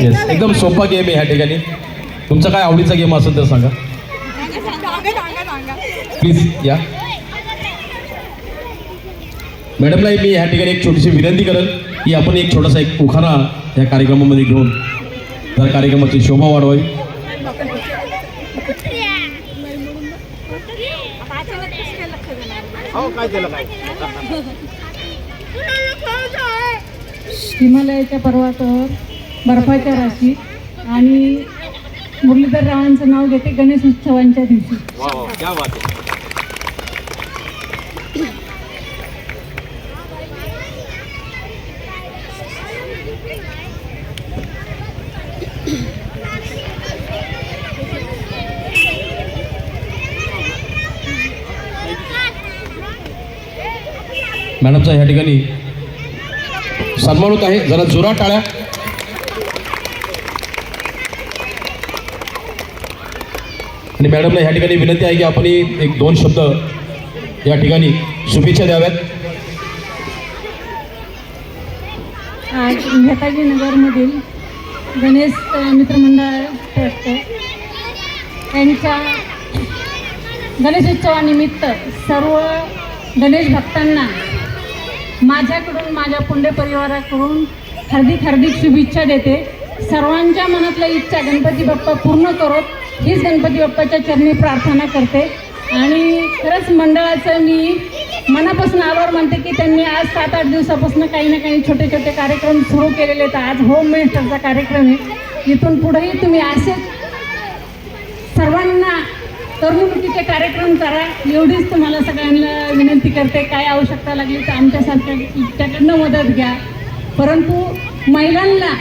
Yes एकदम सोपा game आहे ह्या ठिकाणी. तुमचा काय आवडीचा गेम असेल तर सांगा. प्लीज या. मॅडमला मी ह्या ठिकाणी एक छोटीशी विनंती करेल की आपण एक छोटासा एक उखाणा या कार्यक्रमामध्ये घेऊन त्या कार्यक्रमाची शोभा वाढवावी. हिमालयाच्या पर्वतावर बर्फाच्या राशी आणि मुरलीधर रावांचं नाव घेते गणेश उत्सवांच्या दिवशी. मॅडमचा ह्या ठिकाणी सन्मान होत आहे. जरा जोरात टाळ्या. आणि मॅडमला ह्या ठिकाणी विनंती आहे की आपण एक दोन शब्द या ठिकाणी शुभेच्छा द्याव्यात. आज नेताजी नगरमधील गणेश मित्रमंडळ ट्रस्ट यांच्या गणेशोत्सवानिमित्त सर्व गणेश भक्तांना माझ्याकडून माझ्या पुंडे परिवाराकडून हार्दिक हार्दिक शुभेच्छा देते. सर्वांच्या मनातल्या इच्छा गणपती बाप्पा पूर्ण करोत. हीच गणपती बाप्पाच्या चरणी प्रार्थना करते. आणि खरंच मंडळाचं मी मनापासून आभार मानते की त्यांनी आज सात आठ दिवसापासून काही ना काही छोटे छोटे कार्यक्रम सुरू केलेले आहेत. आज होम मिनिस्टरचा कार्यक्रम आहे. इथून पुढेही तुम्ही असेच सर्वांना करमणुकीचे कार्यक्रम करा. एवढीच तुम्हाला सगळ्यांना विनंती करते काय आवश्यकता लागली तर आमच्यासारख्या तुमच्याकडनं मदत घ्या. परंतु महिलांना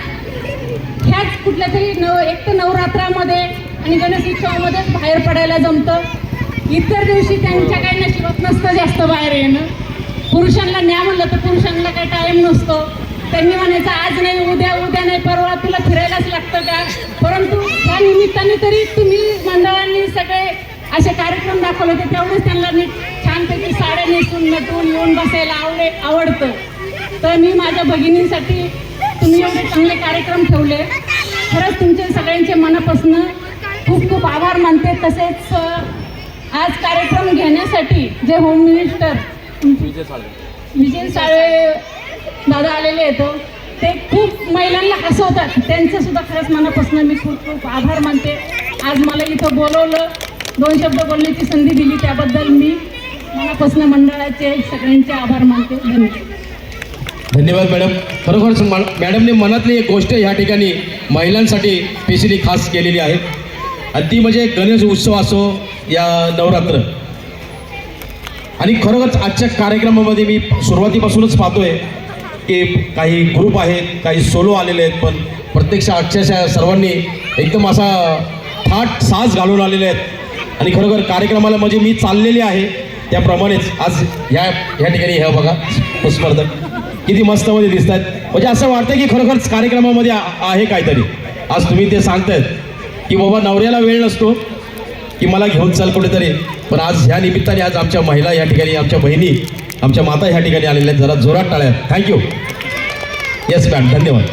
ह्याच कुठल्या तरी नव एक तर नवरात्रामध्ये आणि गणेश उत्सवामध्येच बाहेर पडायला जमतं. इतर दिवशी त्यांच्या काही नशिबात नसतं जास्त बाहेर येणं. पुरुषांना न्या म्हणलं तर पुरुषांना काही टाईम नसतो. त्यांनी म्हणायचं आज नाही उद्या उद्या नाही परवा तुला फिरायलाच लागतं का? परंतु त्या निमित्ताने तरी तुम्ही मंडळांनी असे कार्यक्रम दाखवले होते तेवढेच त्यांना नीट छानपैकी साड्या नेसून नटून येऊन बसायला आवडे आवडतं. तर मी माझ्या भगिनींसाठी तुम्ही एवढे चांगले कार्यक्रम ठेवले. खरंच तुमचे सगळ्यांचे मनापासून खूप खूप आभार मानते. तसेच आज कार्यक्रम घेण्यासाठी जे होम मिनिस्टर विजय साळे दादा आलेले आहेत हो. ते खूप महिलांना हसवतात. त्यांचं सुद्धा खरंच मनापासून मी खूप खूप आभार मानते. आज मला इथं बोलवलं. दोन शब्द बोलण्याची संधी दिली त्याबद्दल मी मनापासून मंडळाचे सगळ्यांचे आभार मानते. धन्यवाद. धन्यवाद मॅडम. खरोखरच मॅडमने मनातली एक गोष्ट ह्या ठिकाणी महिलांसाठी स्पेशली खास केलेली आहे. आणि ती म्हणजे गणेश उत्सव असो या नवरात्र. आणि खरोखरच आजच्या कार्यक्रमामध्ये मी सुरुवातीपासूनच पाहतोय की काही ग्रुप आहेत काही सोलो आलेले आहेत पण प्रत्यक्ष अक्षरशः सर्वांनी एकदम असा थाट साज घालून आलेले आहेत. आणि खरोखर कार्यक्रमाला म्हणजे मी चाललेली आहे. त्याप्रमाणेच आज ह्या ह्या ठिकाणी ह्या बघा स्पर्धक किती मस्त मध्ये दिसत आहेत म्हणजे असं वाटतं की खरोखरच कार्यक्रमामध्ये आहे काहीतरी. आज तुम्ही ते सांगतायत की बाबा नवऱ्याला वेळ नसतो की मला घेऊन चाल कुठेतरी. पण आज ह्या निमित्ताने आज आमच्या महिला या ठिकाणी आमच्या बहिणी आमच्या माता ह्या ठिकाणी आलेल्या आहेत. जरा जोरात टाळ्या थँक्यू येस मॅम धन्यवाद.